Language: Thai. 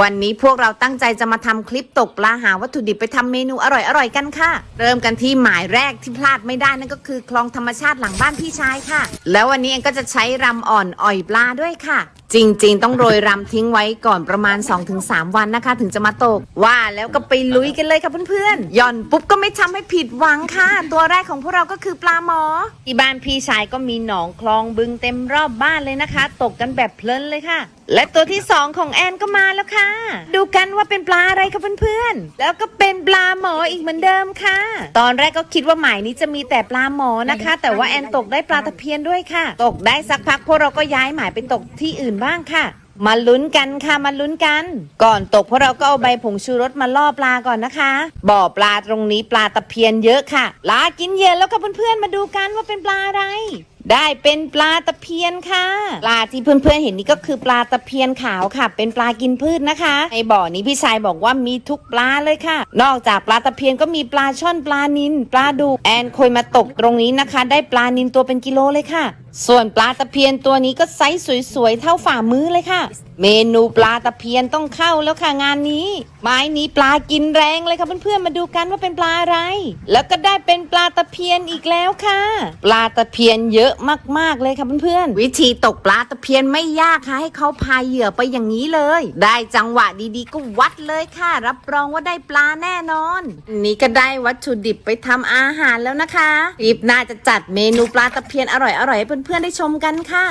วันนี้พวกเราตั้งใจจะมาทำคลิปตกปลาหาวัตถุดิบไปทำเมนูอร่อยๆกันค่ะ เริ่มกันที่หมายแรกที่พลาดไม่ได้นั่นก็คือคลองธรรมชาติหลังบ้านพี่ชายค่ะ แล้ววันนี้เองก็จะใช้รำอ่อนอ่อยปลาด้วยค่ะ จริง ๆ ต้องโรยรำทิ้งไว้ก่อนประมาณ 2-3 วันนะคะ ถึงจะมาตก ว่าแล้วก็ไปลุยกันเลยค่ะเพื่อนๆหย่อนปุ๊บก็ไม่ทำให้ผิดหวังค่ะ ตัวแรกของพวกเราก็คือปลาหมอ ที่บ้านพี่ชายก็มีหนองคลองบึงเต็มรอบบ้านเลยนะคะ ตกกันแบบเพลินเลยค่ะ และตัวที่สองของแอนก็มาแล้วค่ะ ดูกันว่าเป็นปลาอะไรคะเพื่อนๆแล้วก็เป็นปลาหมออีกเหมือนเดิมค่ะ ตอนแรกก็คิดว่าหมายนี้จะมีแต่ปลาหมอนะคะ แต่ว่าแอนตกได้ปลาตะเพียนด้วยค่ะ ตกได้สักพักพวกเราก็ย้ายหมายไปตกที่อื่นบ้างค่ะ มาลุ้นกันค่ะมาลุ้นกัน ก่อนตกพวกเราก็เอาใบผงชูรสมาล่อปลาก่อนนะคะ บ่อปลาตรงนี้ปลาตะเพียนเยอะค่ะลากินเหยื่อแล้วก็เพื่อนๆมาดูกันว่าเป็นปลาอะไร ได้เป็นปลาตะเพียนค่ะ ปลาที่เพื่อนๆเห็นนี่ก็คือปลาตะเพียนขาวค่ะ เป็นปลากินพืชนะคะ ในบ่อนี้พี่ชายบอกว่ามีทุกปลาเลยค่ะ นอกจากปลาตะเพียนก็มีปลาช่อนปลานินปลาดุกแอนเคยมาตกตรงนี้นะคะ ได้ปลานินตัวเป็นกิโลเลยค่ะ ส่วนปลาตะเพียนตัวนี้ก็ไซส์สวยๆเท่าฝ่ามือเลยค่ะ เมนูปลาตะเพียนต้องเข้าแล้วค่ะงานนี้ ไม้นี้ปลากินแรงเลยค่ะเพื่อนๆมาดูกันว่าเป็นปลาอะไร แล้วก็ได้เป็นปลาตะเพียนอีกแล้วค่ะ ปลาตะเพียนเยอะมาก ๆ เลยค่ะเพื่อนๆ วิธีตกปลาตะเพียนไม่ยากค่ะ ให้เขาพายเหยื่อไปอย่างนี้เลย ได้จังหวะดีๆ ก็วัดเลยค่ะ รับรองว่าได้ปลาแน่นอน นี่ก็ได้วัตถุดิบไปทำอาหารแล้วนะคะรีบน่าจะจัดเมนูปลาตะเพียนอร่อยๆให้เพื่อนๆได้ชมกันค่ะ